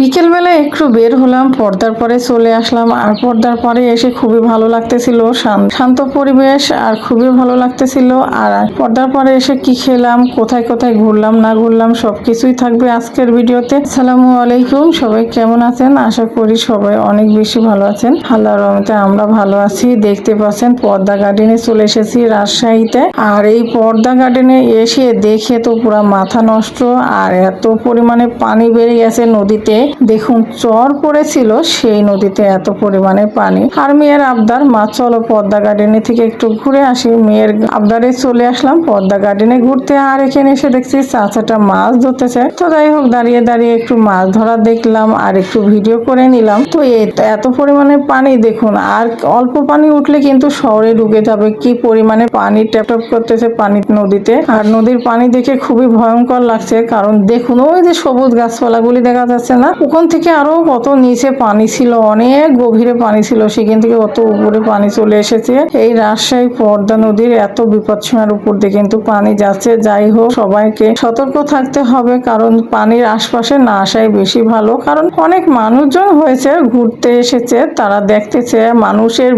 বিকেলবেলা একটু বের হলাম, পর্দার পরে চলে আসলাম। আর পর্দার পরে এসে খুবই ভালো লাগতেছিল শান্ত পরিবেশ আর খুবই ভালো লাগতেছিল। আর পর্দার পরে এসে কি খেলাম, কোথায় কোথায় ঘুরলাম, না ঘুরলাম, সবকিছুই থাকবে আজকের ভিডিওতে। আসসালামু আলাইকুম, সবাই কেমন আছেন? আশা করি সবাই অনেক বেশি ভালো আছেন। আল্লাহর রহমতে আমরা ভালো আছি। দেখতে পাচ্ছেন, পর্দা গার্ডেনে চলে এসেছি রাজশাহীতে। আর এই পর্দা গার্ডেনে এসে দেখে তো পুরা মাথা নষ্ট, আর এত পরিমাণে পানি বেড়ে গেছে নদীতে। দেখুন, চর পড়েছিল সেই নদীতে এত পরিমাণে পানি। আর মেয়ের আবদার, মা, চলো পদ্মা গার্ডেনে থেকে একটু ঘুরে আসি। মেয়ের আবদারে চলে আসলাম, পদ্মা গার্ডেনে ঘুরতে। আর এখানে এসে দেখছি চাচাটা মাছ ধরতেছে। তো যাই হোক, দাঁড়িয়ে দাঁড়িয়ে একটু মাছ ধরা দেখলাম আর একটু ভিডিও করে নিলাম। তো এত পরিমাণে পানি দেখুন, আর অল্প পানি উঠলে কিন্তু শহরে ঢুকে যাবে। কি পরিমাণে পানি ট্যাপ ট্যাপ করতেছে পানি নদীতে। আর নদীর পানি দেখে খুবই ভয়ঙ্কর লাগছে। কারণ দেখুন, ওই যে সবুজ গাছপালাগুলি দেখা যাচ্ছে না? ওখান থেকে আরও কত নিচে পানি ছিল, অনেক গভীরে পানি ছিল, সেখান থেকে কত উপরে পানি চলে এসেছে। এই রাজশাহী পর্দা নদীর এত বিপদসীমার উপর দিয়ে কিন্তু পানি যাচ্ছে। যাই হোক, সবাইকে সতর্ক থাকতে হবে, কারণ পানির আশপাশে না আসাই বেশি ভালো। কারণ অনেক মানুষজন হয়েছে, ঘুরতে এসেছে, তারা দেখতেছে, মানুষের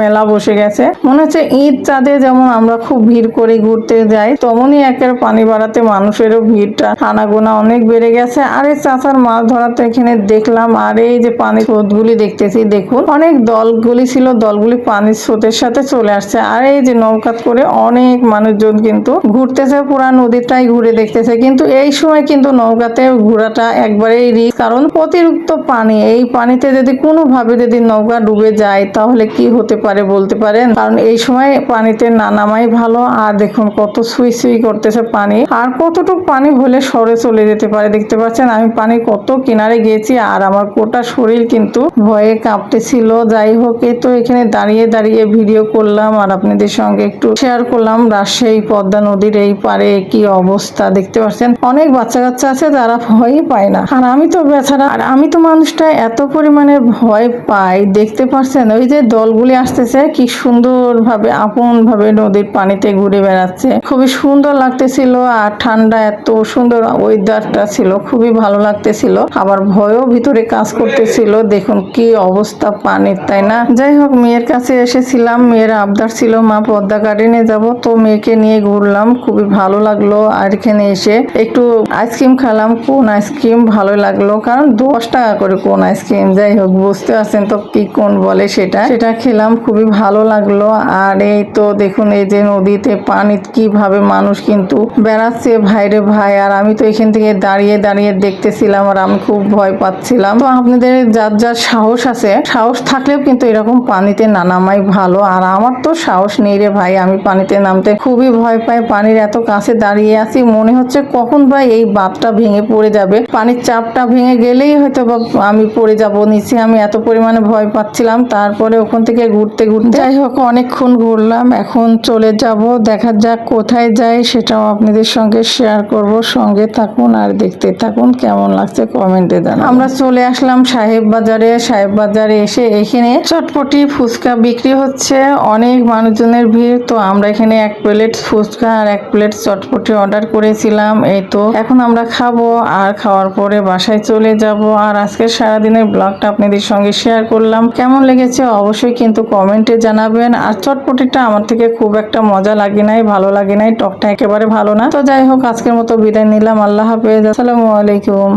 মেলা বসে গেছে। মনে হচ্ছে ঈদ চাঁদে যেমন আমরা খুব ভিড় করে ঘুরতে যাই, তেমনই একের পানি বাড়াতে মানুষেরও ভিড়টা, আনাগোনা অনেক বেড়ে গেছে। আর এই চাচার মাছ ধরাতে এখানে দেখলাম, আর এই যে পানির স্রোতগুলি দেখতেছি, দেখুন। অনেক দলগুলি ছিল, দলগুলি পানির স্রোতের সাথে চলে আসছে। আর এই যে নৌকাত করে অনেক মানুষজন কিন্তু ঘুরতেছে, পুরা নদীটাই ঘুরে দেখতেছে। কিন্তু এই সময় কিন্তু নৌকাতে ঘোরাটা একবারেই রিস্ক কারণ অতিরিক্ত পানি, এই পানিতে যদি কোনোভাবে যদি নৌকা ডুবে যায়, তাহলে কি হতে পারে বলতে পারেন? কারণ এই সময় পানিতে না নামাই ভালো, আর দেখুন কত সুই সুই করতেছে পানি। আর কতটুকু পানি হলে সরে চলে যেতে পারে, দেখতে পাচ্ছেন? আমি পানি কত কিনারে গিয়েছি আর আমার গোটা শরীর কিন্তু ভয়ে কাঁপতেছিল। যাই হোক, এই তো এখানে দাঁড়িয়ে দাঁড়িয়ে ভিডিও করলাম আর আপনাদের সঙ্গে একটু শেয়ার করলাম রাজশাহী পদ্মা নদীর এই পারে কি অবস্থা দেখতে পাচ্ছেন? অনেক বাচ্চা কাচ্চা আছে যারা ভয়ই পায় না। আর আমি তো বেচারা, আর আমি তো মানুষটা এত পরিমাণে ভয় পাই, দেখতে পাচ্ছেন? ওই যে দলগুলি আসতেছে, কি সুন্দর ভাবে আপন ভাবে নদীর পানিতে ঘুরে বেড়াচ্ছে। খুবই সুন্দর লাগতেছিল আর ঠান্ডা এত সুন্দর ওয়েদারটা ছিল, খুবই ভালো লাগতেছিল। আবার ভয়ও ভিতরে কাজ করতেছিল। দেখুন কি অবস্থা পানির, তাই না? যাই হোক, মেয়ের কাছে এসেছিলাম। মেয়ের আবদার ছিল, মা, পদ্মা গার্ডেনে যাব। তো মেয়েকে নিয়ে ঘুরলাম। খুবই ভালো লাগল আর এখানে এসে একটু আইসক্রিম খেলাম। কোন আইসক্রিম? ভালো লাগল। কারণ দশ টাকা করে কোন আইসক্রিম? যাই হোক, বুঝতে পারছেন তো কি কোন বলে সেটা। সেটা খেলাম, খুবই ভালো লাগল। আর এই তো দেখুন, এই যে নদীতে পানি কীভাবে মানুষ কিন্তু বেড়াচ্ছে ভাইরে ভাই। আর আমি তো এখান থেকে দাঁড়িয়ে দাঁড়িয়ে দেখতেছিলাম আর আমি খুব ভয় পাচ্ছিলাম। তো আপনাদের যার যার সাহস আছে, সাহস থাকলেও কিন্তু এরকম পানিতে না নামাই ভালো। আর আমার তো সাহস নেই রে ভাই, আমি পানিতে নামতে খুবই ভয় পাই। পানির এত কাছে দাঁড়িয়ে আছি, মনে হচ্ছে কখন ভাই এই বাঁধটা ভেঙে পড়ে যাবে। পানির চাপটা ভেঙে গেলেই হয়তো বা আমি পড়ে যাব। নিচে আমি এত পরিমাণে ভয় পাচ্ছিলাম, তারপরে ওখান থেকে ঘুরতে ঘুরতে যাই হোক, অনেকক্ষণ ঘুরলাম। এখন চলে যাব, দেখা যাক কোথায় যাই, সেটাও আপনাদের সঙ্গে শেয়ার করব। সঙ্গে থাকুন আর দেখতে থাকুন, কেমন লাগছে কমেন্টে আমরা চলে আসলাম সাহেব বাজারে। সাহেব বাজারে এসে এখানে চটপটি ফুচকা বিক্রি হচ্ছে। অনেক মানুষজনের ভিড়। তো আমরা এখানে এক প্লেট ফুচকা আর এক প্লেট চটপটি অর্ডার করেছিলাম। এই তো এখন আমরা খাব আর খাওয়ার পরে বাসায় চলে যাব। আর আজকে সারাদিনের ব্লগটা আপনাদের সঙ্গে শেয়ার করলাম। কেমন লেগেছে অবশ্যই কিন্তু কমেন্টে জানাবেন। আর চটপটিটা আমার থেকে খুব একটা মজা লাগে নাই, ভালো লাগে নাই, টকটা একেবারে ভালো না। তো যাই হোক, আজকের মতো বিদায় নিলাম। আল্লাহ হাফেজ। আসসালামু আলাইকুম।